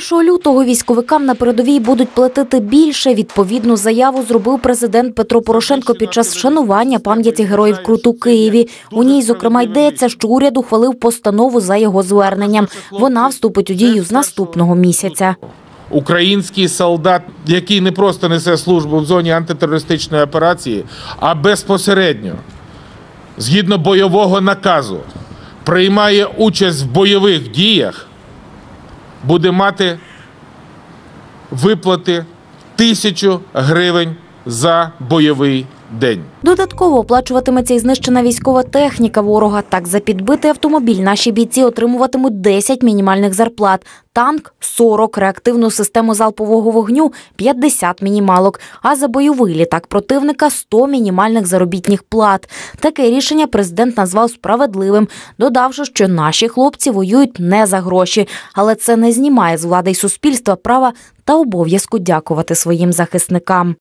З 1 лютого військовикам на передовій будуть платити більше. Відповідну заяву зробив президент Петро Порошенко під час вшанування пам'яті героїв Крут у Києві. У ній, зокрема, йдеться, що уряд ухвалив постанову за його зверненням. Вона вступить у дію з наступного місяця. Український солдат, який не просто несе службу в зоні антитерористичної операції, а безпосередньо, згідно бойового наказу, приймає участь в бойових діях, буде мати виплати тисячу гривень за бойовий день. Додатково оплачуватиметься і знищена військова техніка ворога. Так, за підбитий автомобіль наші бійці отримуватимуть 10 мінімальних зарплат. Танк – 40, реактивну систему залпового вогню – 50 мінімалок, а за бойовий літак противника – 100 мінімальних заробітних плат. Таке рішення президент назвав справедливим, додавши, що наші хлопці воюють не за гроші. Але це не знімає з влади й суспільства права та обов'язку дякувати своїм захисникам.